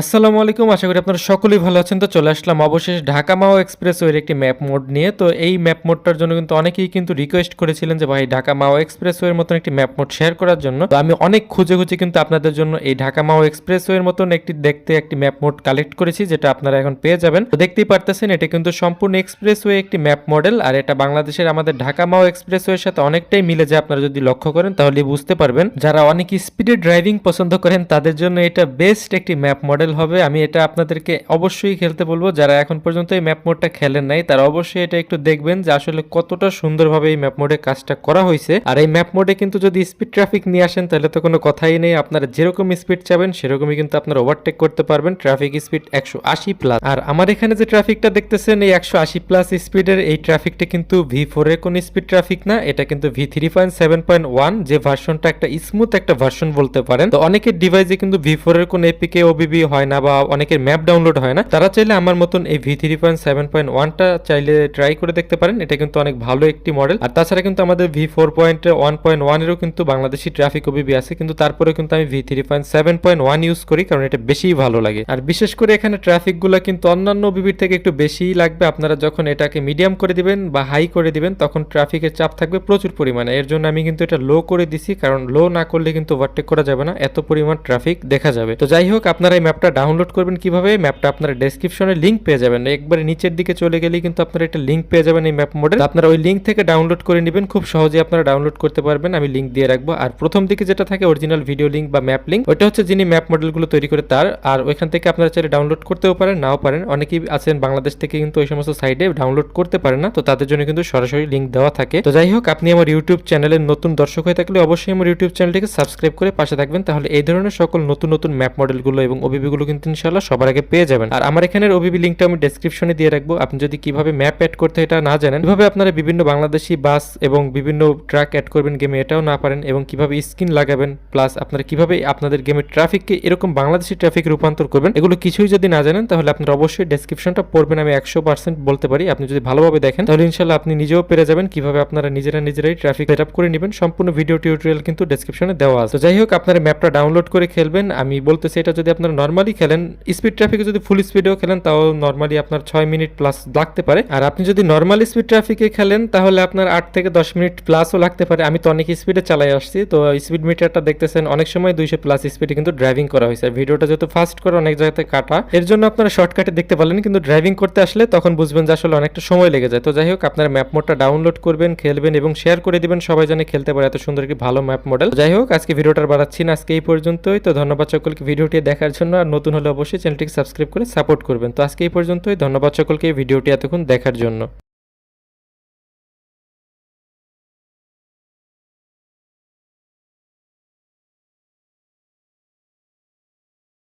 আসসালামু আলাইকুম, আশা করি আপনারা সকলেই ভালো আছেন। তো চলে আসলাম অবশেষ ঢাকা মাও এক্সপ্রেসওয়ের একটি ম্যাপ মোড নিয়ে। তো এই ম্যাপ মোডটার জন্য কিন্তু অনেকেই কিন্তু রিকোয়েস্ট করেছিলেন যে, ভাই, ঢাকা মাও এক্সপ্রেসওয়ের মতন একটি ম্যাপ মোড শেয়ার করার জন্য। তো আমি অনেক খুঁজে খুঁজে কিন্তু আপনাদের জন্য এই ঢাকা মাও এক্সপ্রেসওয়ের মতন একটি দেখতে একটি ম্যাপ মোড কালেক্ট করেছি, যেটা আপনারা এখন পেয়ে যাবেন। তো দেখতেই পারতেছেন, এটা কিন্তু সম্পূর্ণ এক্সপ্রেসওয়ে একটি ম্যাপ মডেল, আর এটা বাংলাদেশের আমাদের ঢাকা মাও এক্সপ্রেসওয়ের সাথে অনেকটাই মিলে যায়। আপনারা যদি লক্ষ্য করেন তাহলে বুঝতে পারবেন। যারা অনেক স্পিডে ড্রাইভিং পছন্দ করেন, তাদের জন্য এটা বেস্ট একটি ম্যাপ মডেল। হবে, আমি এটা আপনাদেরকে অবশ্যই খেলতে বলব। যারা এখন পর্যন্ত এই ম্যাপ মোডটা খেলেন নাই, তারা অবশ্যই এটা একটু দেখবেন যে আসলে কতটা সুন্দরভাবে এই ম্যাপ মোডে কাজটা করা হয়েছে। আর এই ম্যাপ মোডে কিন্তু যদি স্পিড ট্রাফিক নিয়ে আসেন, তাহলে তো কোনো কথাই নেই। আপনারা যেরকম স্পিড চাবেন, সেরকমই কিন্তু আপনারা ওভারটেক করতে পারবেন। ট্রাফিক স্পিড একশো আশি প্লাস আর আমার এখানে যে ট্রাফিকটা দেখতেছেন, এই একশো আশি প্লাস স্পিডের এই ট্রাফিকটা কিন্তু ভি ফোর এর কোনো স্পিড ট্রাফিক না। এটা কিন্তু V three point seven point one যে ভার্সনটা একটা স্মুথ একটা ভার্সন বলতে পারেন। তো অনেকের ডিভাইসে কিন্তু ভি ফোর এর কোনো এপিকে ওবিবি হয় না বা অনেকের ম্যাপ ডাউনলোড হয় না, তারা চাইলে আমার মতন এই V three point seven point ওয়ানটা চাইলে ট্রাই করে দেখতে পারেন। এটা কিন্তু অনেক ভালো একটি মডেল আর তাছাড়া কিন্তু আমাদের V four point one point ওয়ানেরও কিন্তু বাংলাদেশি ট্রাফিক ওবিবি আছে। কিন্তু তারপরে কিন্তু আমি V three point seven point one use করি, কারণ এটা বেশিই ভালো লাগে। আর বিশেষ করে এখানে ট্রাফিকগুলো কিন্তু অন্যান্য ওবিবির থেকে একটু বেশিই লাগবে। আপনারা যখন এটাকে মিডিয়াম করে দিবেন বা হাই করে দিবেন, তখন ট্রাফিকের চাপ থাকবে প্রচুর পরিমাণে। এর জন্য আমি কিন্তু এটা লো করে দিছি, কারণ লো না করলে কিন্তু ওভারটেক করা যাবে না। এত পরিমাণ ট্রাফিক দেখা যাবে। তো যাই হোক, আপনারা এই ম্যাপটা ডাউনলোড করবেন কীভাবে? ম্যাপটা আপনারা ডেসক্রিপশনে লিঙ্ক পেয়ে যাবেন। একবারে নিচের দিকে চলে গেলেই কিন্তু আপনারা একটা লিঙ্ক পেয়ে যাবেন এই ম্যাপ মোডে আপনারা ওই লিঙ্ক থেকে ডাউনলোড করে নেবেন। খুব সহজে আপনারা ডাউনলোড করতে পারবেন। আমি লিঙ্ক দিয়ে রাখব। আর প্রথম দিকে যেটা থাকে অরিজিনাল ভিডিও লিঙ্ক বা ম্যাপ লিঙ্ক ওইটা হচ্ছে যিনি ম্যাপ মডেলগুলো তৈরি করে তার। আর ওইখান থেকে আপনারা চাইলে ডাউনলোড করতেও পারেন, নাও পারেন। অনেকেই আছেন বাংলাদেশ থেকে কিন্তু ওই সমস্ত সাইডে ডাউনলোড করতে পারেন না। তো তাদের জন্য কিন্তু সরাসরি লিঙ্ক দেওয়া থাকে। তো যাই হোক, আপনি আমার ইউটিউব চ্যানেলের নতুন দর্শক হয়ে থাকলে অবশ্যই আমার ইউটিউব চ্যানেলটিকে সাবস্ক্রাইব করে পাশে থাকবেন। তাহলে এই ধরনের সকল নতুন নতুন ম্যাপ মডেলগুলো এবং ওবিবিগুলো কিন্তু ইনশাল্লাহ সবার আগে পেয়ে যাবেন। আর আমার এখানের ওবিবি লিঙ্কটা আমি ডেসক্রিপশনে দিয়ে রাখব। আপনি যদি কীভাবে ম্যাপ অ্যাড করতে এটা না জানেন, কীভাবে আপনারা বিভিন্ন বাংলাদেশি বাস এবং বিভিন্ন ট্রাক অ্যাড করবেন গেমে এটাও না পারেন এবং কীভাবে স্ক্রিন লাগাবেন প্লাস আপনারা কীভাবে আপনাদের গেমের ট্রাফিককে এরকম বাংলাদেশি ট্রাফিক রূপান্তর করবেন, এগুলো কিছুই যদি না জানেন, তাহলে আপনারা অবশ্যই ডেসক্রিপশনটা পড়বেন, আমি একশো পার্সেন্ট বলতে পারি। আপনি যদি ভালোভাবে দেখেন, তাহলে ইনশাল্লাহ আপনি নিজেও পেরে যাবেন কীভাবে আপনারা নিজেরা নিজেরাই ট্রাফিক সেট করে নেবেন। সম্পূর্ণ ভিডিও টিউটোরিয়াল কিন্তু ডেসক্রিপশনে দেওয়া আছে। তো যাই হোক, আপনারা ম্যাপটা ডাউনলোড করে খেলবেন। আমি বলতেছি, এটা যদি আপনারা নর্মালি খেলেন স্পিড ট্রাফিকে যদি ফুল স্পিডেও খেলেন, তাও নর্মালি আপনার ছয় মিনিট প্লাস লাগতে পারে। আর আপনি যদি নর্মাল স্পিড ট্রাফিকে খেলেন, তাহলে আপনার আট থেকে দশ মিনিট প্লাসও লাগতে পারে। আমি তো অনেক স্পিডে চালাই আসছি, তো স্পিড মিটারটা দেখতেছেন, অনেক সময় দুইশো প্লাস স্পিডে কিন্তু ড্রাইভিং করা হয়েছে। ভিডিওটা যেহেতু ফাস্ট করে অনেক জায়গাতে কাটা, এর জন্য আপনারা শর্টকাটে দেখতে পারলেন, কিন্তু ড্রাইভিং করতে আসলে তখন বুঝবেন যে আসলে অনেকটা সময় লেগে যায়। তো যাই হোক, আপনারা ম্যাপ মোডটা ডাউনলোড করবেন, খেলবেন এবং শেয়ার করে দিবেন। সবাই জানে খেলতে পারে এত সুন্দর একটি ভালো ম্যাপ মডেল যাই হোক, আজকে ভিডিওটা বাড়াচ্ছি না, আজকে এই পর্যন্তই। তো ধন্যবাদ সকলকে ভিডিওটি দেখার জন্য। আর নতুন হলে অবশ্যই চ্যানেলটিকে সাবস্ক্রাইব করে সাপোর্ট করবেন। তো আজকে এই পর্যন্তই। ধন্যবাদ সকলকে ভিডিওটি এতক্ষণ দেখার জন্য।